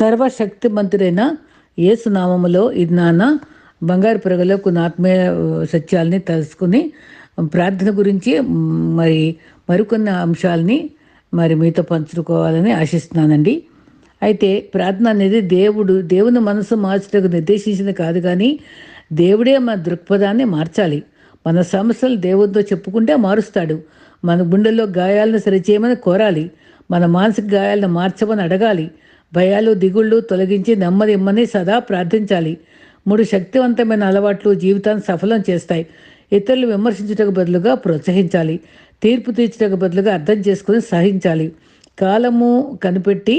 సర్వశక్తిమంతుడైన ఏసునామములో ఇది నాన్న బంగారు పొరగలో కొన్ని ఆత్మీయ సత్యాలని తెలుసుకుని ప్రార్థన గురించి మరి మరికొన్ని అంశాలని మరి మీతో పంచుకోవాలని ఆశిస్తున్నానండి. అయితే ప్రార్థన అనేది దేవుడు దేవుని మనసు మార్చడానికి నిర్దేశించింది కాదు కానీ దేవుడే మన దృక్పథాన్ని మార్చాలి. మన సమస్యలు దేవుడితో చెప్పుకుంటే మారుస్తాడు. మన గుండెల్లో గాయాలను సరిచేయమని కోరాలి. మన మానసిక గాయాలను మార్చమని అడగాలి. భయాలు దిగుళ్ళు తొలగించి నెమ్మది ఇమ్మని సదా ప్రార్థించాలి. మూడు శక్తివంతమైన అలవాట్లు జీవితాన్ని సఫలం చేస్తాయి. ఇతరులు విమర్శించటకు బదులుగా ప్రోత్సహించాలి. తీర్పు తీర్చటకు బదులుగా అర్థం చేసుకుని సహించాలి. కాలము కనిపెట్టి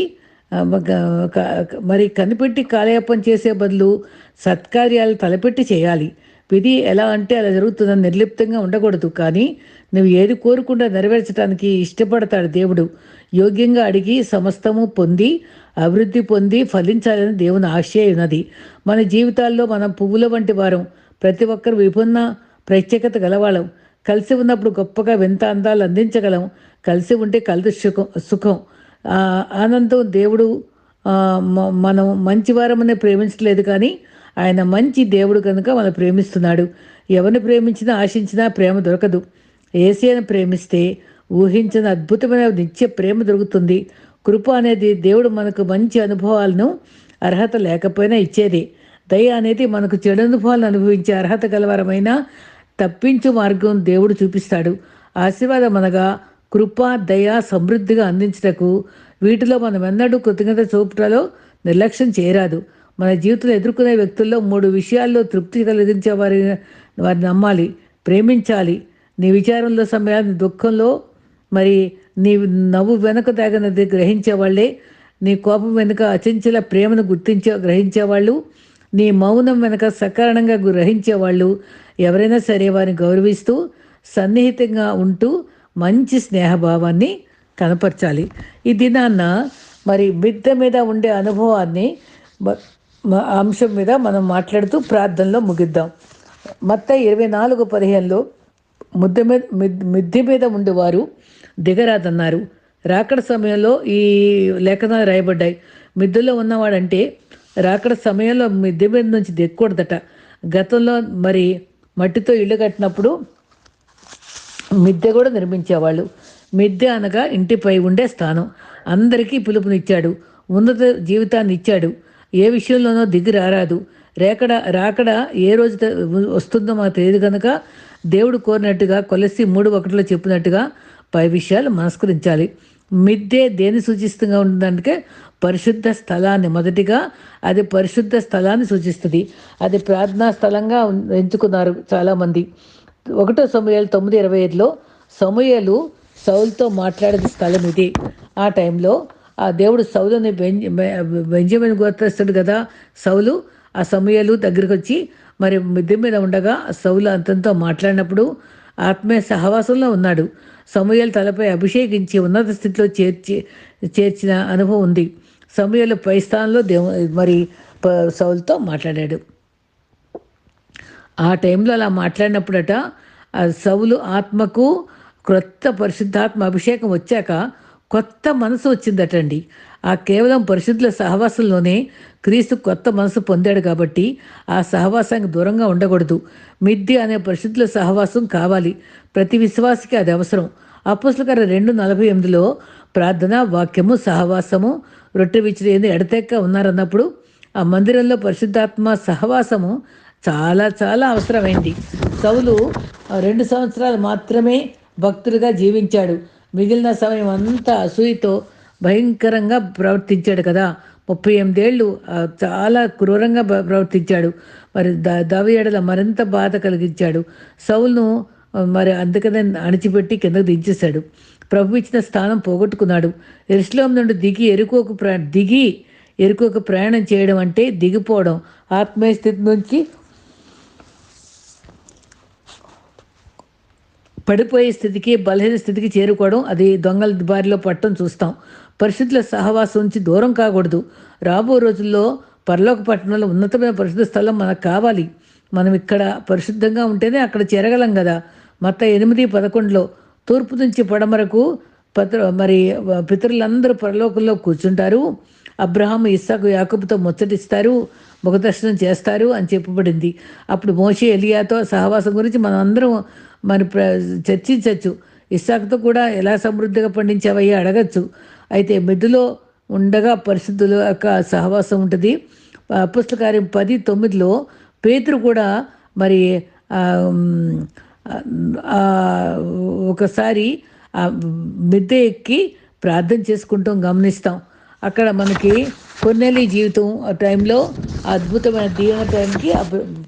మరి కనిపెట్టి కాలయాపం చేసే బదులు సత్కార్యాలు తలపెట్టి చేయాలి. విధి ఎలా అంటే అలా జరుగుతుందని నిర్లిప్తంగా ఉండకూడదు. కానీ నువ్వు ఏది కోరుకుండా నెరవేర్చడానికి ఇష్టపడతాడు దేవుడు. యోగ్యంగా అడిగి సమస్తము పొంది అభివృద్ధి పొంది ఫలించాలని దేవుని ఆశయ ఉన్నది. మన జీవితాల్లో మనం పువ్వుల వంటి వారం ప్రతి ఒక్కరు విభిన్న ప్రత్యేకత గలవాళ్ళం. కలిసి ఉన్నప్పుడు గొప్పగా వింత అందాలు అందించగలం. కలిసి ఉంటే కలిసి సుఖం సుఖం. ఆనందం దేవుడు మనం మంచివారమనే ప్రేమించలేదు కానీ ఆయన మంచి దేవుడు కనుక మనం ప్రేమిస్తున్నాడు. ఎవరిని ప్రేమించినా ఆశించినా ప్రేమ దొరకదు. ఏసియాను ప్రేమిస్తే ఊహించిన అద్భుతమైన నిత్య ప్రేమ దొరుకుతుంది. కృప అనేది దేవుడు మనకు మంచి అనుభవాలను అర్హత లేకపోయినా ఇచ్చేది. దయ అనేది మనకు చెడు అనుభవాలను అనుభవించే అర్హత గలవరమైన తప్పించు మార్గం దేవుడు చూపిస్తాడు. ఆశీర్వాదం అనగా కృప దయ సమృద్ధిగా అందించటకు వీటిలో మనం ఎన్నడూ కృతజ్ఞత చూపటలో నిర్లక్ష్యం చేయరాదు. మన జీవితంలో ఎదుర్కొనే వ్యక్తుల్లో మూడు విషయాల్లో తృప్తి కలిగించే వారి వారిని నమ్మాలి ప్రేమించాలి. నీ విచారంలో సమయాన్ని దుఃఖంలో మరి నీ నవ్వు వెనుక దాగినది గ్రహించేవాళ్ళే నీ కోపం వెనుక అచంచల ప్రేమను గుర్తించే గ్రహించేవాళ్ళు నీ మౌనం వెనుక సకారణంగా గ్రహించేవాళ్ళు ఎవరైనా సరే వారిని గౌరవిస్తూ సన్నిహితంగా ఉంటూ మంచి స్నేహభావాన్ని కనపరచాలి. ఈ దినాన్న మరి మిద్దె మీద ఉండే అనుభవాన్ని అంశం మీద మనం మాట్లాడుతూ ప్రార్థనలో ముగిద్దాం. మత్త ఇరవై నాలుగు పదిహేనులో ముద్ద మీద మిద్- మిద్దె మీద ఉండేవారు దిగరాదన్నారు. రాకడ సమయంలో ఈ లేఖనాలు రాయబడ్డాయి. మిద్దెలో ఉన్నవాడంటే రాకడ సమయంలో మిద్దె మీద నుంచి దిక్కకూడదట గతంలో మరి మట్టితో ఇల్లు కట్టినప్పుడు మిద్దె కూడా నిర్మించేవాళ్ళు. మిద్దె అనగా ఇంటిపై ఉండే స్థానం. అందరికీ పిలుపునిచ్చాడు. ఉన్నత జీవితాన్ని ఇచ్చాడు. ఏ విషయంలోనో దిగి రారాదు. రేకడ రాకడ ఏ రోజు వస్తుందో మాకు తెలియదు కనుక దేవుడు కోరినట్టుగా కొలసి మూడు ఒకటిలో చెప్పినట్టుగా పై విషయాలు మనస్కరించాలి. మిద్దె దేని సూచిస్తుంగా ఉంటుందంటే పరిశుద్ధ స్థలాన్ని మొదటిగా అది పరిశుద్ధ స్థలాన్ని సూచిస్తుంది. అది ప్రార్థనా స్థలంగా ఎంచుకున్నారు చాలామంది. ఒకటో సమయాలు తొమ్మిది ఇరవై ఐదులో సమయాలు సౌలతో మాట్లాడే స్థలం ఇది. ఆ టైంలో ఆ దేవుడు సౌలుని బెంజమిన్ గోత్రస్తుడు కదా సౌలు ఆ సమయాలు దగ్గరికి వచ్చి మరి మిద్దె మీద ఉండగా సౌలు అంతంతో మాట్లాడినప్పుడు ఆత్మీయ సహవాసంలో ఉన్నాడు. సమయాలు తలపై అభిషేకించి ఉన్నత స్థితిలో చేర్చి చేర్చిన అనుభవం ఉంది. సమయాలు పై స్థానంలో దేవు మరి ప- మాట్లాడాడు. ఆ టైంలో అలా మాట్లాడినప్పుడట సౌలు ఆత్మకు క్రొత్త పరిశుద్ధాత్మ అభిషేకం వచ్చాక కొత్త మనసు వచ్చిందటండి. ఆ కేవలం పరిశుద్ధుల సహవాసంలోనే క్రీస్తు కొత్త మనసు పొందాడు కాబట్టి ఆ సహవాసానికి దూరంగా ఉండకూడదు. మిద్ది అనే పరిశుద్ధుల సహవాసం కావాలి. ప్రతి విశ్వాసికి అది అవసరం. అప్పుసులకర రెండు నలభై ఎనిమిదిలో ప్రార్థన వాక్యము సహవాసము రొట్టె విచ్చిరేది ఎడతెక్క ఉన్నారన్నప్పుడు ఆ మందిరంలో పరిశుద్ధాత్మ సహవాసము చాలా చాలా అవసరమైంది. సౌలు రెండు సంవత్సరాలు మాత్రమే భక్తుడిగా జీవించాడు. మిగిలిన సమయం అంతా అసూయతో భయంకరంగా ప్రవర్తించాడు కదా. ముప్పై ఎనిమిదేళ్ళు చాలా క్రూరంగా ప్రవర్తించాడు. మరి ద దవయడల మరింత బాధ కలిగించాడు. సౌల్ను మరి అందుకనే అణిచిపెట్టి కిందకు దించేశాడు. ప్రభు ఇచ్చిన స్థానం పోగొట్టుకున్నాడు. ఎరుసలేం నుండి దిగి ఎరుకోకు ప్రయా దిగి ఎరుకోకు ప్రయాణం చేయడం అంటే దిగిపోవడం. ఆత్మీయ స్థితి నుంచి పడిపోయే స్థితికి బలహీన స్థితికి చేరుకోవడం. అది దొంగల బారిలో పట్టడం చూస్తాం. పరిశుద్ధుల సహవాసం నుంచి దూరం కాకూడదు. రాబో రోజుల్లో పరలోక పట్టణంలో ఉన్నతమైన పరిశుద్ధ స్థలం మనకు కావాలి. మనం ఇక్కడ పరిశుద్ధంగా ఉంటేనే అక్కడ చేరగలం కదా. మత ఎనిమిది పదకొండులో తూర్పు నుంచి పడమరకు పత్ర మరి పితరులందరూ పరలోకంలో కూర్చుంటారు. అబ్రహాం ఇస్సాకు యాకబుతో ముచ్చటిస్తారు. ముఖదర్శనం చేస్తారు అని చెప్పబడింది. అప్పుడు మోషే ఎలియాతో సహవాసం గురించి మనం అందరం మరి ప్ర చర్చించవచ్చు ఇస్సాకుతో కూడా ఎలా సమృద్ధిగా పండించావయ్యా అడగచ్చు. అయితే మిద్దులో ఉండగా పరిస్థితుల యొక్క సహవాసం ఉంటుంది. పుస్తకార్యం పది తొమ్మిదిలో పేతురు కూడా మరి ఒకసారి మిద్దె ఎక్కి ప్రార్థన చేసుకుంటాం గమనిస్తాం. అక్కడ మనకి కొన్నెలి జీవితం ఆ టైంలో అద్భుతమైన దీవెన టైంకి ఆ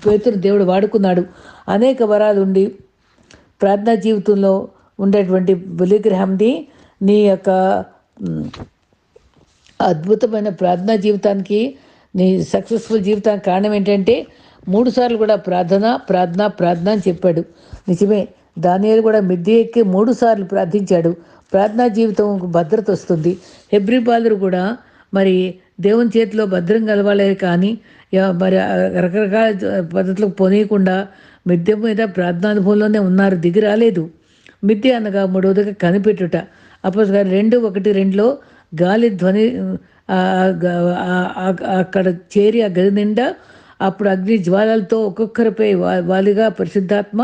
పేతురు దేవుడు వాడుకున్నాడు. అనేక వరాలు ఉండి ప్రార్థనా జీవితంలో ఉండేటువంటి బలిగ్రహంని నీ యొక్క అద్భుతమైన ప్రార్థనా జీవితానికి నీ సక్సెస్ఫుల్ జీవితానికి కారణం ఏంటంటే మూడు సార్లు కూడా ప్రార్థన ప్రార్థన ప్రార్థన అని చెప్పాడు. నిజమే. దానియాలు కూడా మిద్దె ఎక్కి మూడు సార్లు ప్రార్థించాడు. ప్రార్థనా జీవితం భద్రత వస్తుంది. హెబ్రి బాలురు కూడా మరి దేవుని చేతిలో భద్రం కలవాలే కానీ మరి రకరకాల పద్ధతులకు పోనీయకుండా మిద్దె మీద ప్రార్థనానుభవంలోనే ఉన్నారు. దిగి రాలేదు. మిద్దె అనగా మూడవదిగా కనిపెట్టుట. అప్పుడు రెండు ఒకటి రెండులో గాలి ధ్వని అక్కడ చేరి ఆ గది నిండా అప్పుడు అగ్ని జ్వాలలతో ఒక్కొక్కరిపై వాలిగా పరిశుద్ధాత్మ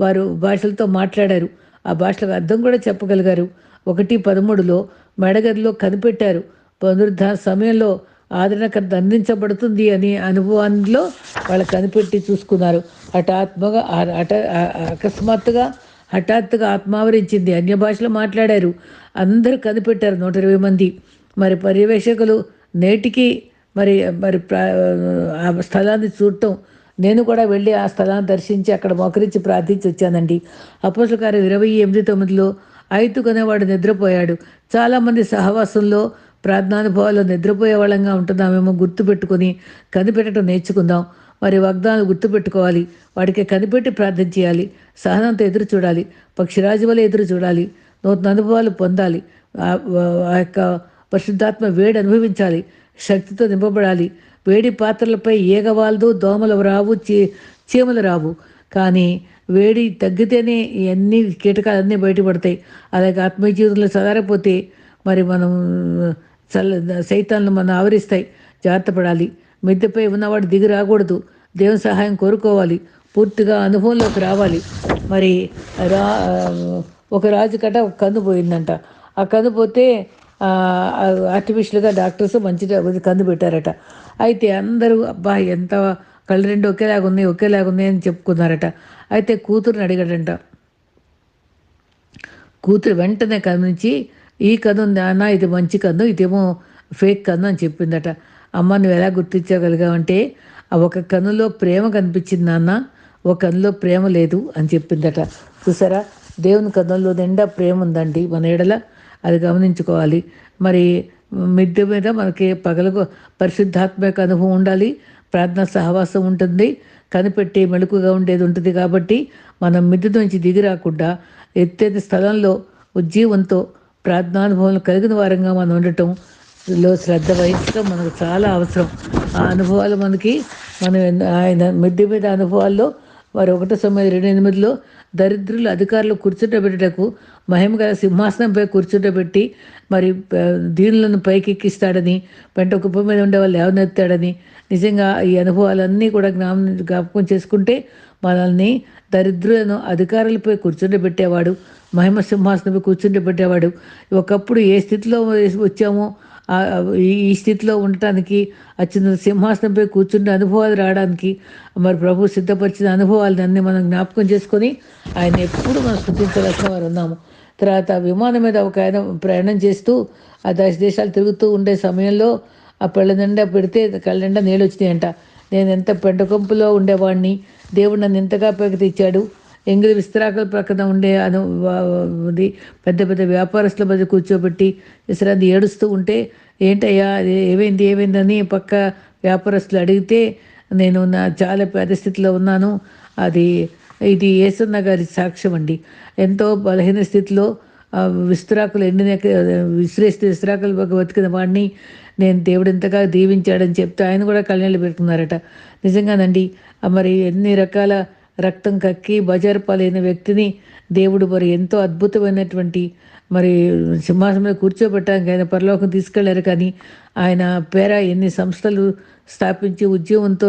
వారు భాషలతో మాట్లాడారు. ఆ భాషలకు అర్థం కూడా చెప్పగలిగారు. ఒకటి పదమూడులో మెడగదిలో కనిపెట్టారు. పునరుద్ధ సమయంలో ఆదరణకర్త అందించబడుతుంది అని అనుభవంలో వాళ్ళు కనిపెట్టి చూసుకున్నారు. అటు ఆత్మగా అట అకస్మాత్తుగా హఠాత్తుగా ఆత్మావరించింది. అన్య భాషలో మాట్లాడారు. అందరూ కనిపెట్టారు నూట ఇరవై మంది. మరి పర్యవేక్షకులు నేటికి మరి మరి ఆ స్థలాన్ని చూడటం. నేను కూడా వెళ్ళి ఆ స్థలాన్ని దర్శించి అక్కడ మోకరించి ప్రార్థించి వచ్చానండి. అపోసల గారు ఇరవై ఎనిమిది తొమ్మిదిలో ఐతుకునేవాడు నిద్రపోయాడు. చాలామంది సహవాసంలో ప్రార్థనానుభవాల్లో నిద్రపోయే వాళ్ళంగా ఉంటున్నామేమో గుర్తుపెట్టుకొని కనిపెట్టడం నేర్చుకుందాం. మరి వాగ్దానాలు గుర్తుపెట్టుకోవాలి. వాటికి కనిపెట్టి ప్రార్థన చేయాలి. సహనంతో ఎదురు చూడాలి. పక్షిరాజు వల్ల ఎదురు చూడాలి. నూతన అనుభవాలు పొందాలి. ఆ- యొక్క పరిశుద్ధాత్మ వేడి అనుభవించాలి. శక్తితో నింపబడాలి. వేడి పాత్రలపై ఏగవాలదు దోమలు రావు చీ చీమలు రావు. కానీ వేడి తగ్గితేనే ఇవన్నీ కీటకాలన్నీ బయటపడతాయి. అలాగే ఆత్మీయ జీవితంలో సదారపోతే మరి మనం చల్ల సైతాలను మనం ఆవరిస్తాయి. జాగ్రత్త పడాలి. మిద్దెపై ఉన్నవాడు దిగి రాకూడదు. దేవుని సహాయం కోరుకోవాలి. పూర్తిగా అనుభవంలోకి రావాలి. మరి రా ఒక రాజు కట ఒక కన్ను పోయిందంట. ఆ కన్ను పోతే ఆర్టిఫిషియల్గా డాక్టర్స్ మంచి కన్ను పెట్టారట. అయితే అందరూ అబ్బా ఎంత కళ్ళు రెండు ఒకేలాగా ఉన్నాయి ఒకేలాగా ఉన్నాయి అని చెప్పుకున్నారట. అయితే కూతురుని అడిగాడంట. కూతురు వెంటనే కనుంచి ఈ కన్ను నాన్న ఇది మంచి కన్ను ఇదేమో ఫేక్ కన్ను అని చెప్పిందట. అమ్మ నువ్వు ఎలా గుర్తించగలిగావంటే ఒక కనులో ప్రేమ కనిపించింది నాన్న ఒక కనులో ప్రేమ లేదు అని చెప్పిందట. చూసారా? దేవుని కనుల్లో నిండా ప్రేమ ఉందండి. మన ఎడల అది గమనించుకోవాలి. మరి మిద్దె మీద మనకి పగలకు పరిశుద్ధాత్మ యొక్క అనుభవం ఉండాలి. ప్రార్థన సహవాసం ఉంటుంది. కనిపెట్టి మెలకుగా ఉండేది ఉంటుంది కాబట్టి మనం మిద్దె నుంచి దిగి రాకుండా ఎత్తైన స్థలంలో ఉజ్జీవంతో ప్రార్థనానుభవం కలిగిన వారంగా మనం ఉండటం లో శ్రద్ధ వహించడం మనకు చాలా అవసరం. ఆ అనుభవాలు మనకి మనం ఆయన మిద్దె మీద అనుభవాల్లో వారు ఒకటో సమయం రెండు ఎనిమిదిలో దరిద్రులు అధికారులు కూర్చుంటబెట్టుటకు మహిమ గల సింహాసనంపై కూర్చుంటబెట్టి మరి దీనులను పైకెక్కిస్తాడని పెంట కుప్ప మీద ఉండే వాళ్ళు లేవనెత్తాడని నిజంగా ఈ అనుభవాలన్నీ కూడా జ్ఞాపం జ్ఞాపకం చేసుకుంటే మనల్ని దరిద్రులను అధికారులపై కూర్చుండబెట్టేవాడు మహిమ సింహాసనంపై కూర్చుండబెట్టేవాడు ఒకప్పుడు ఏ స్థితిలో వచ్చామో ఈ ఈ స్థితిలో ఉండటానికి అచ్చిన సింహాసనంపై కూర్చుంటే అనుభవాలు రావడానికి మరి ప్రభు సిద్ధపరిచిన అనుభవాలన్నీ మనం జ్ఞాపకం చేసుకొని ఆయన ఎప్పుడు మనం స్థుతించవలసిన వారు ఉన్నాము. తర్వాత విమానం మీద ఒక ఆయన ప్రయాణం చేస్తూ ఆ దశ దేశాలు తిరుగుతూ ఉండే సమయంలో ఆ పెళ్ళ నిండా పెడితే కళ్ళ నిండా నీళ్ళు వచ్చినాయంట. నేను ఎంత పెంటకొంపులో ఉండేవాడిని దేవుడు నన్ను ఎంతగా పెగతిచ్చాడు ఎంగిలి విస్తరాకుల ప్రక్కన ఉండే అది పెద్ద పెద్ద వ్యాపారస్తుల మధ్య కూర్చోబెట్టి విశ్రాంతి ఏడుస్తూ ఉంటే ఏంటయ్యా ఏమైంది ఏమైందని పక్క వ్యాపారస్తులు అడిగితే నేను నా చాలా పేద స్థితిలో ఉన్నాను. అది ఇది ఏసన్న గారి సాక్ష్యం అండి. ఎంతో బలహీన స్థితిలో విస్తరాకులు ఎండిన విసిరేస్తే విస్తరాకులు బాగా బతికిన వాడిని నేను దేవుడు ఎంతగా దీవించాడని చెప్తే ఆయన కూడా కళ్యాణాలు పెట్టుకున్నారట. నిజంగానండి మరి ఎన్ని రకాల రక్తం కక్కి బజారు పాలైన వ్యక్తిని దేవుడు మరి ఎంతో అద్భుతమైనటువంటి మరి సింహాసనం మీద కూర్చోబెట్టడానికి ఆయన పరలోకం తీసుకెళ్ళారు. కానీ ఆయన పేర ఎన్ని సంస్థలు స్థాపించి ఉద్యమంతో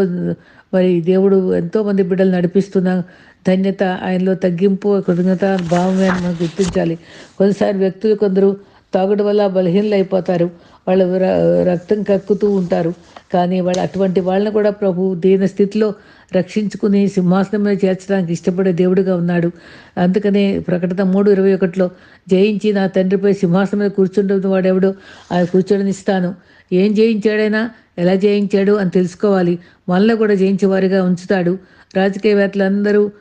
మరి దేవుడు ఎంతోమంది బిడ్డలు నడిపిస్తున్న ధన్యత ఆయనలో తగ్గింపు కృతజ్ఞత భావమే అని మనం గుర్తించాలి. కొన్నిసారి వ్యక్తులు కొందరు తాగుడు వల్ల బలహీనలు అయిపోతారు వాళ్ళు ర- రక్తం కక్కుతూ ఉంటారు. కానీ వాళ్ళు అటువంటి వాళ్ళని కూడా ప్రభు దీన స్థితిలో రక్షించుకుని సింహాసనం మీద చేర్చడానికి ఇష్టపడే దేవుడిగా ఉన్నాడు. అందుకనే ప్రకటన మూడు ఇరవై ఒకటిలో జయించి నా తండ్రిపై సింహాసనం మీద వాడెవడో ఆ కూర్చొని ఇస్తాను ఏం జయించాడైనా ఎలా జయించాడు అని తెలుసుకోవాలి. మనలో కూడా జయించే వారిగా ఉంచుతాడు. రాజకీయవేత్తలందరూ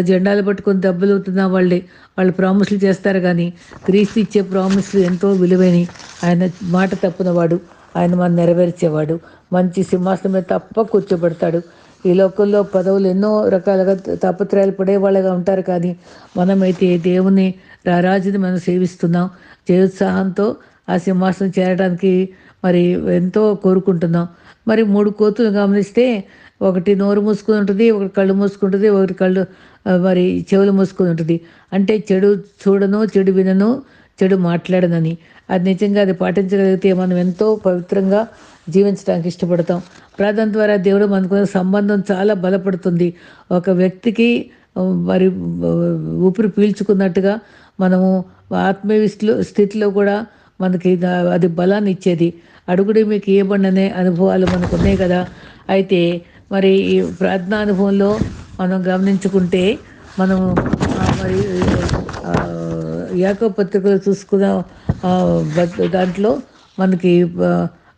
జెండాలు పట్టుకొని దెబ్బలుతున్న వాళ్ళే. వాళ్ళు ప్రామిస్లు చేస్తారు కానీ క్రీస్తు ఇచ్చే ప్రామిస్లు ఎంతో విలువైనవి. ఆయన మాట తప్పునవాడు. ఆయన మనం నెరవేర్చేవాడు. మంచి సింహాసనం మీద తప్ప కూర్చోబెడతాడు. ఈ లోకంలో పదవులు ఎన్నో రకాలుగా తాపత్రయాలు పడే వాళ్ళగా ఉంటారు కానీ మనమైతే దేవుని రారాజుని మనం సేవిస్తున్నాం. జయోత్సాహంతో ఆ సింహాసనం చేరడానికి మరి ఎంతో కోరుకుంటున్నాం. మరి మూడు కోతులు గమనిస్తే ఒకటి నోరు మూసుకుని ఉంటుంది ఒకటి కళ్ళు మూసుకుంటుంది ఒకటి కళ్ళు మరి చెవులు మూసుకుని ఉంటుంది. అంటే చెడు చూడను చెడు వినను చెడు మాట్లాడనని. అది నిజంగా అది పాటించగలిగితే మనం ఎంతో పవిత్రంగా జీవించడానికి ఇష్టపడతాం. ప్రార్థన ద్వారా దేవుడు మనకు సంబంధం చాలా బలపడుతుంది. ఒక వ్యక్తికి మరి ఊపిరి పీల్చుకున్నట్టుగా మనము ఆత్మీయ స్థితిలో కూడా మనకి అది బలాన్ని ఇచ్చేది. అడుగుడి మీకు ఇవ్వబడిననే అనుభవాలు మనకు ఉన్నాయి కదా. అయితే మరి ఈ ప్రార్థనా అనుభవంలో మనం గమనించుకుంటే మనము మరి యాకో పత్రికలు చూసుకున్న దాంట్లో మనకి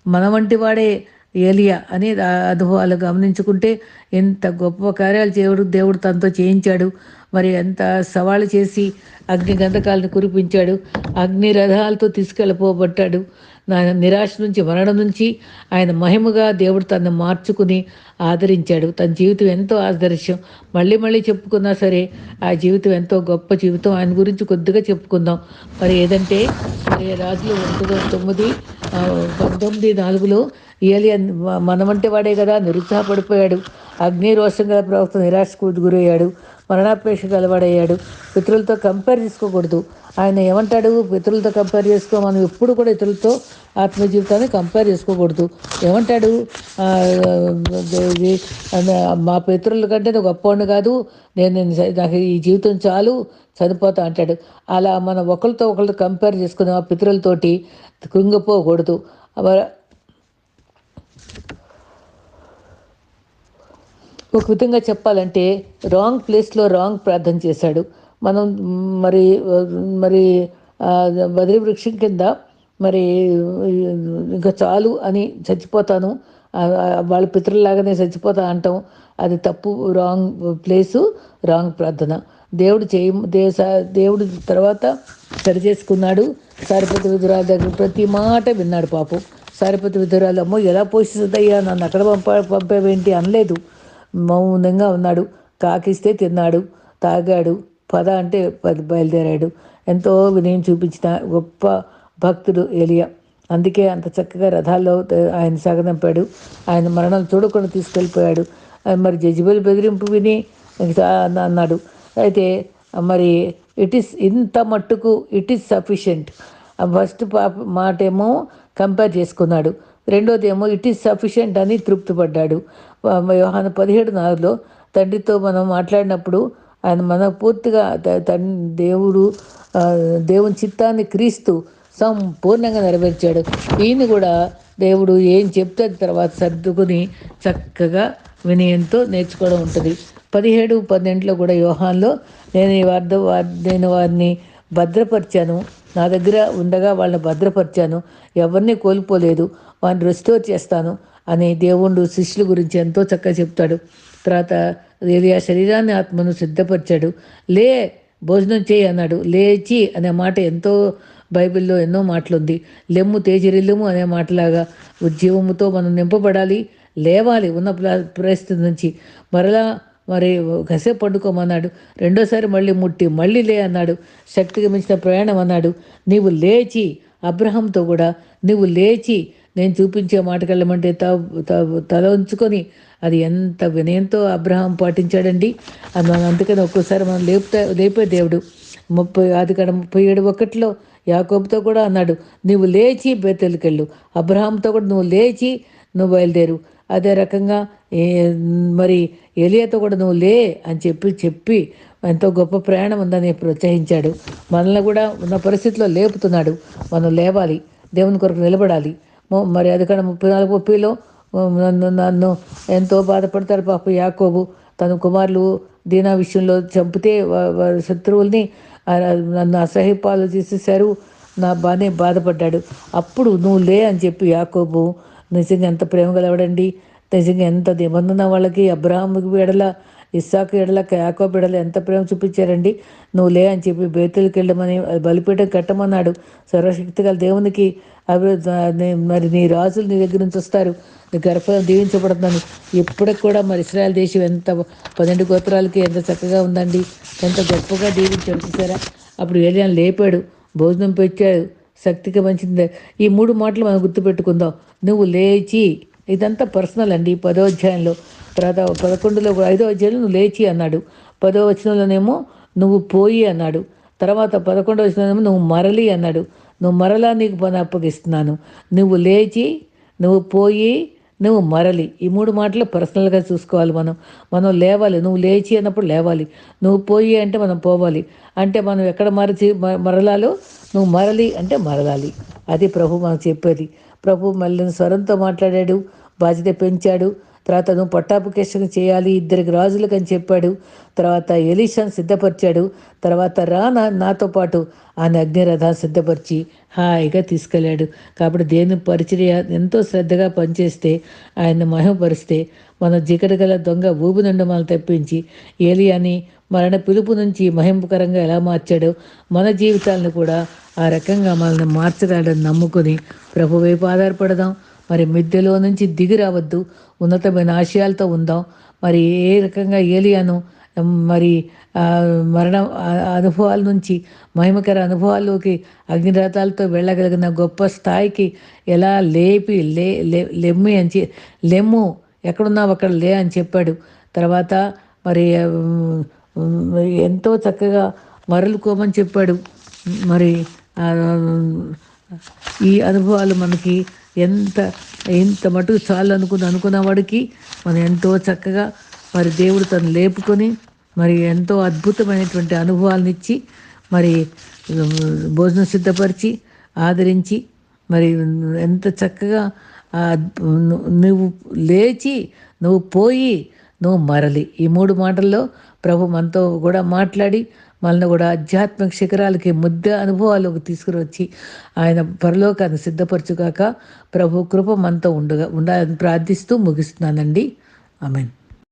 మన వంటి వాడే ఏలియా అని అనుభవాలు గమనించుకుంటే ఎంత గొప్ప కార్యాలు చేయడు దేవుడు తనతో చేయించాడు. మరి ఎంత సవాలు చేసి అగ్ని గంధకాలను కురిపించాడు అగ్ని రథాలతో తీసుకెళ్ళిపోబట్టాడు నా నిరాశ నుంచి మరణం నుంచి ఆయన మహిమగా దేవుడు తనను మార్చుకుని ఆదరించాడు. తన జీవితం ఎంతో ఆదర్శం. మళ్ళీ మళ్ళీ చెప్పుకున్నా సరే ఆ జీవితం ఎంతో గొప్ప జీవితం. ఆయన గురించి కొద్దిగా చెప్పుకుందాం. మరి ఏదంటే మరి రాజులు ఒకటిగా తొమ్మిది పంతొమ్మిది నాలుగులో ఏలియా మన వాడే కదా నిరుత్సాహపడిపోయాడు. అగ్ని రోషం గల ప్రవక్త నిరాశకు గురయ్యాడు. మరణాపేక్షకు అలవాడయ్యాడు పితరులతో కంపేర్ చేసుకోకూడదు. ఆయన ఏమంటాడు? పితరులతో కంపేర్ చేసుకో మనం ఎప్పుడు కూడా ఇతరులతో ఆత్మ జీవితాన్ని కంపేర్ చేసుకోకూడదు. ఏమంటాడు? మా పితరుల కంటే నువ్వు గొప్పవాడిని కాదు. నేను నాకు ఈ జీవితం చాలు చనిపోతా అంటాడు. అలా మనం ఒకరితో ఒకరితో కంపేర్ చేసుకుని ఆ పితరులతోటి కృంగిపోకూడదు. అవ- ఒక విధంగా చెప్పాలంటే రాంగ్ ప్లేస్లో రాంగ్ ప్రార్థన చేశాడు. మనం మరి మరి బదిరి వృక్షం కింద మరి ఇంకా చాలు అని చచ్చిపోతాను. వాళ్ళ పితృలాగానే చచ్చిపోతా అంటాం. అది తప్పు రాంగ్ ప్లేసు రాంగ్ ప్రార్థన. దేవుడు చేయ దేశ దేవుడు తర్వాత సరి చేసుకున్నాడు. సారిపతి విధురాల దగ్గర ప్రతి మాట విన్నాడు పాపం. సారిపతి విధురాలు అమ్మో ఎలా పోషిస్తుందయ్యా? నన్ను అక్కడ పంప పంపేవేంటి? అనలేదు. మౌనంగా ఉన్నాడు. కాకిస్తే తిన్నాడు. తాగాడు. పద అంటే పది బయలుదేరాడు. ఎంతో వినయం చూపించిన గొప్ప భక్తుడు ఏలియా. అందుకే అంత చక్కగా రథాల్లో ఆయన సాగనంపాడు ఆయన మరణం చూడకుండా తీసుకెళ్ళిపోయాడు. మరి జజిబుల్ బెదిరింపు విని అన్నాడు. అయితే మరి ఇట్ ఈస్ ఇంత మట్టుకు ఇట్ ఈస్ సఫిషియంట్ ఫస్ట్ పాప మాట ఏమో కంపేర్ చేసుకున్నాడు. రెండోది ఏమో ఇట్ ఈస్ సఫిషియంట్ అని తృప్తిపడ్డాడు. యోహాను పదిహేడు నాలుగులో తండ్రితో మనం మాట్లాడినప్పుడు ఆయన మన పూర్తిగా త- దేవుడు దేవుని చిత్తాన్ని క్రీస్తు సంపూర్ణంగా నెరవేర్చాడు. ఈయన కూడా దేవుడు ఏం చెప్తే తర్వాత సర్దుకుని చక్కగా వినయంతో నేర్చుకోవడం ఉంటుంది. పదిహేడు పన్నెండులో కూడా యోహాన్లో నేను ఈ వార్ద నేను వారిని భద్రపరిచాను. నా దగ్గర ఉండగా వాళ్ళని భద్రపరిచాను. ఎవరిని కోల్పోలేదు. వాడిని రెస్టోర్ చేస్తాను అని దేవుడు శిష్యుల గురించి ఎంతో చక్కగా చెప్తాడు. తర్వాత ఏలియా శరీరాన్ని ఆత్మను సిద్ధపరిచాడు. లే భోజనం చేయి అన్నాడు. లేచి అనే మాట ఎంతో బైబిల్లో ఎన్నో మాటలుంది. లెమ్ము తేజరిల్లుము అనే మాటలాగా ఉద్యమముతో మనం నింపబడాలి. లేవాలి ఉన్న ప్ర- పరిస్థితి నుంచి. మరలా మరి కసేపు పండుకోమన్నాడు. రెండోసారి మళ్ళీ ముట్టి మళ్ళీ లే అన్నాడు. శక్తికి మించిన ప్రయాణం అన్నాడు. నీవు లేచి అబ్రహంతో కూడా నువ్వు లేచి నేను చూపించే మాటకి వెళ్ళమంటే త త- తల ఉంచుకొని అది ఎంత వినయంతో అబ్రహం పాటించాడండి. అది అందుకని ఒక్కోసారి మనం లేపుతా లేపే దేవుడు. ముప్పై అది కాడ ముప్పై ఏడు ఒకటిలో యాకోబుతో కూడా అన్నాడు నువ్వు లేచి బేతెలకెళ్ళు. అబ్రహాంతో కూడా నువ్వు లేచి నువ్వు బయలుదేరు. అదే రకంగా మరి ఎలియాతో కూడా నువ్వు లే అని చెప్పి చెప్పి ఎంతో గొప్ప ప్రయాణం ఉందని ప్రోత్సహించాడు. మనల్ని కూడా ఉన్న పరిస్థితిలో లేపుతున్నాడు. మనం లేవాలి. దేవుని కొరకు నిలబడాలి. మరి అది కూడా ముప్పై నాలుగు ముప్పైలో నన్ను నన్ను ఎంతో బాధపడతాడు పాప యాకోబు. తన కుమారులు దీనా విషయంలో చంపితే వారి శత్రువుల్ని నన్ను అసహ్యపాలు చేసేసారు నా బాగానే బాధపడ్డాడు. అప్పుడు నువ్వు లే అని చెప్పి యాకోబు నిజంగా ఎంత ప్రేమ గలవడండి నిజంగా ఎంత నిబంధన వాళ్ళకి అబ్రహాముకి ఎడల ఇస్సాకు ఎడల యాకోబు ఎడల ఎంత ప్రేమ చూపించారండి. నువ్వు లే అని చెప్పి బేతులకి వెళ్ళమని బలిపీఠం కట్టమన్నాడు సర్వశక్తి గల దేవునికి అభివృద్ధి మరి నీ రాజులు నీ దగ్గర నుంచి వస్తారు. నీ గర్భం దీవించబడుతున్నాను ఇప్పటికి కూడా మరి ఇస్రాయల్ దేశం ఎంత పన్నెండు గోత్రాలకి ఎంత చక్కగా ఉందండి. ఎంత గొప్పగా దీవించాడు చూసారా? అప్పుడు ఏలియా లేపాడు భోజనం పెట్టాడు శక్తికి మంచిది. ఈ మూడు మాటలు మనం గుర్తుపెట్టుకుందాం. నువ్వు లేచి ఇదంతా పర్సనల్ అండి. ఈ పదో అధ్యాయంలో తర్వాత పదకొండులో ఐదో అధ్యాయంలో నువ్వు లేచి అన్నాడు. పదో వచనంలోనేమో నువ్వు పోయి అన్నాడు. తర్వాత పదకొండో వచనంలోనేమో నువ్వు మరలి అన్నాడు. నువ్వు మరలా నీకు పని అప్పగిస్తున్నాను. నువ్వు లేచి నువ్వు పోయి నువ్వు మరలి. ఈ మూడు మాటలు పర్సనల్గా చూసుకోవాలి మనం. మనం లేవాలి. నువ్వు లేచి అన్నప్పుడు లేవాలి. నువ్వు పోయి అంటే మనం పోవాలి. అంటే మనం ఎక్కడ మరచి మరలాలో? నువ్వు మరలి అంటే మరలాలి. అది ప్రభు మనకు చెప్పేది. ప్రభు మళ్ళీ స్వరంతో మాట్లాడాడు బాధ్యత పెంచాడు. తర్వాత నువ్వు పట్టాభిషేకం చేయాలి ఇద్దరికి రాజులకు అని చెప్పాడు. తర్వాత ఎలీషాను సిద్ధపరిచాడు. తర్వాత రా నా నాతో పాటు ఆయన అగ్నిరథాన్ని సిద్ధపరిచి హాయిగా తీసుకెళ్ళాడు. కాబట్టి దేని పరిచర్య ఎంతో శ్రద్ధగా పనిచేస్తే ఆయన మహిమపరిస్తే మన జిగట గల దొంగ ఊబి నుండి మనం తెప్పించి ఏలియాని మరణ పిలుపు నుంచి మహింపకరంగా ఎలా మార్చాడో మన జీవితాలను కూడా ఆ రకంగా మనల్ని మార్చగలని నమ్ముకుని ప్రభు వైపు ఆధారపడదాం. మరి మిద్దెలో నుంచి దిగి రావద్దు. ఉన్నతమైన ఆశయాలతో ఉందాం. మరి ఏ రకంగా ఏలియాను మరి మరణ అనుభవాల నుంచి మహిమకర అనుభవాల్లోకి అగ్నిరథాలతో వెళ్ళగలిగిన గొప్ప స్థాయికి ఎలా లేపి లే లెమ్మి అని లెమ్ము ఎక్కడున్నావు అక్కడ లే అని చెప్పాడు. తర్వాత మరి ఎంతో చక్కగా మరలుకోమని చెప్పాడు. మరి ఈ అనుభవాలు మనకి ఎంత ఎంత మటుకు చాలు అనుకుని అనుకున్న వాడికి మనం ఎంతో చక్కగా మరి దేవుడు తను లేపుకొని మరి ఎంతో అద్భుతమైనటువంటి అనుభవాలను ఇచ్చి మరి భోజనం సిద్ధపరిచి ఆదరించి మరి ఎంత చక్కగా నువ్వు లేచి నువ్వు పోయి నువ్వు మరలి. ఈ మూడు మాటల్లో ప్రభు మనతో కూడా మాట్లాడి మనల్ని కూడా ఆధ్యాత్మిక శిఖరాలకి ముద్ద అనుభవాలకు తీసుకురొచ్చి ఆయన పరలోకాన్ని సిద్ధపరచుగాక ప్రభు కృప మనతో ఉండగా ఉండాలని ప్రార్థిస్తూ ముగిస్తున్నానండి. ఆమెన్.